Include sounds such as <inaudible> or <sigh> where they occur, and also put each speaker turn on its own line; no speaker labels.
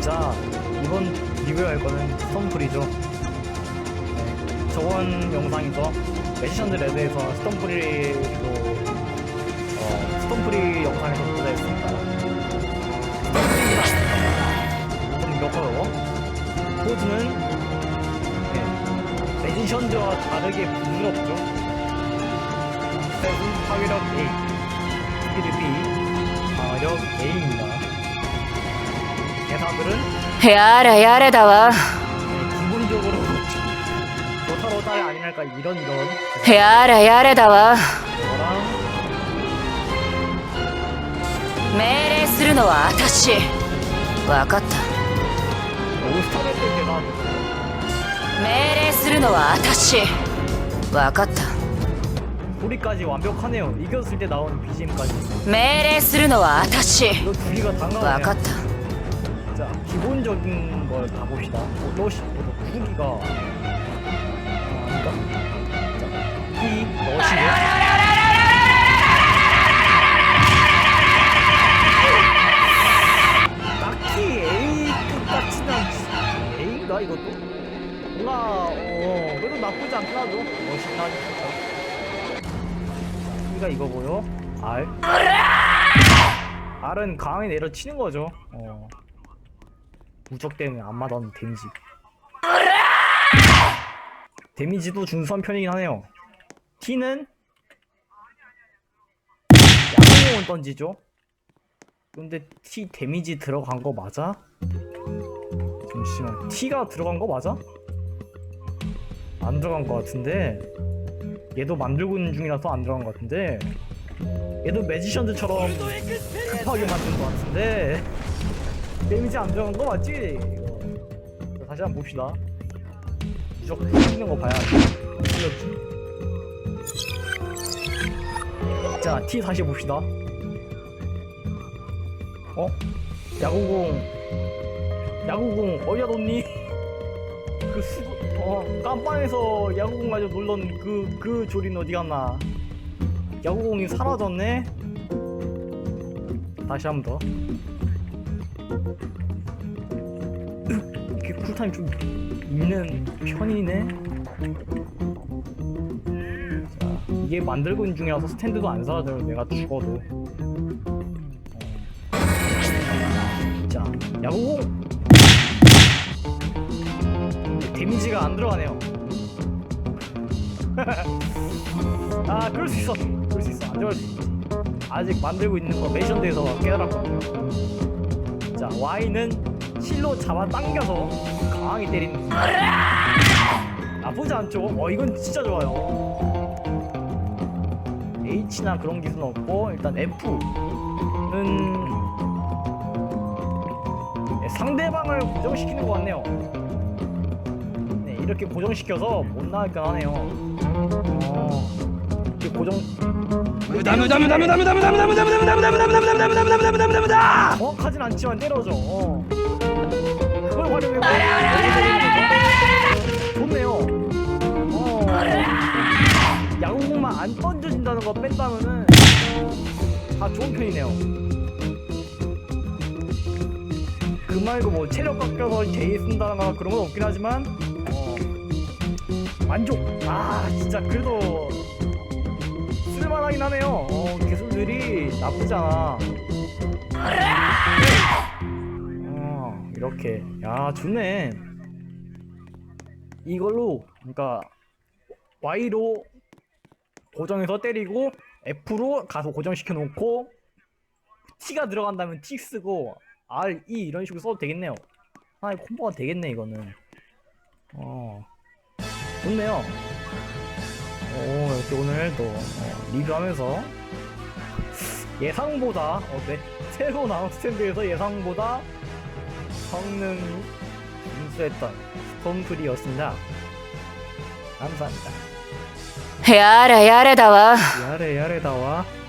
자 이번 리뷰할 거는 스톰프리죠. 네, 저번 영상에서 매지션드 레드에서 스톰프리로 어, 스톰프리 영상에서 좀 몇어요 포즈는 네, 매지션드와 다르게 부드럽죠. 스탯은 파괴력 A 스피드 B 방어력 A입니다 대사들은
やれやれだわ
네, 기본적으로 좋다로 따야 아니랄까 이런 이런
やれやれだわ
거랑
命令するのは私わかった
오스타를 때 대사
命令するのは私わかった
소리까지 완벽하네요 이겼을 때 나오는 BGM까지
命令するのは私
이거 두 개가 다
わかっ
나오네요
た
자 기본적인 걸다 봅시다. 어, 러시 어, 구기가 어, 딱히 A급 같지는 않지. A인가 이것도? 뭔가 어 그래도 나쁘지 않긴 하죠. 하죠 진짜. E가 이거고요 R? R은 강하게 내려치는 거죠. 어 무적 때문에 안 맞았는 데미지. 데미지도 준수한 편이긴 하네요. T는 야구공을 던지죠? 근데 T 데미지 들어간 거 맞아? 잠시만 T가 들어간 거 맞아? 안 들어간 거 같은데? 얘도 만들고 있는 중이라서 안 들어간 거 같은데? 얘도 매지션드처럼 급하게 만든 거 같은데 데미지 안 들어간 거 맞지? 이거. 자, 다시 한번 봅시다 무조건 찍는 거 봐야 틀렸지 자 T 다시 봅시다 어? 야구공 야구공 어디다 뒀니? <laughs> 그 수, 어 깜빵에서 야구공 가지고 놀던 그, 그 조린 어디 갔나 야구공이 사라졌네? 다시 한 번 더 쿨타임 좀 있는 편이네 자 이게 만들고 있는 중이라서 스탠드도 안 사라져요 내가 죽어도 자, 야구공. 데미지가 안 들어가네요. <laughs> 아, 그럴 수 있어. 그럴 수 있어. 안 들어갈 수 있지. 아직 만들고 있는 거 메이션드에서 깨달았거든요. 자, Y는 실로 잡아 당겨서 강하게 때리는 나쁘지 않죠? 와 이건 진짜 좋아요 H나 그런 기술은 없고 일단 F는 상대방을 고정시키는 것 같네요 네, 이렇게 고정시켜서 못 나갈까 하네요 어, 이렇게 고정 정확하진 않지만 때려줘. 어. 거 뺀다면은 다 좋은 편이네요. 그 말고 뭐 체력 깎여서 제이 쓴다거나 그런 건 없긴 하지만 어, 만족. 아 진짜 그래도 쓸만하긴 하네요. 어, 기술들이 나쁘지 않아. 어, 이렇게. 야, 좋네. 이걸로, 그러니까, Y로 고정해서 때리고, F로 가서 고정시켜 놓고, T가 들어간다면 T 쓰고, R, E 이런 식으로 써도 되겠네요. 하나의 콤보가 되겠네, 이거는. 어, 좋네요. 오, 이렇게 오늘도 어, 리뷰하면서 예상보다 어, 네, 새로 나온 스탠드에서 예상보다 성능이 준수했던 스톰프리였습니다. 감사합니다.
やれやれだわ。
やれやれだわ。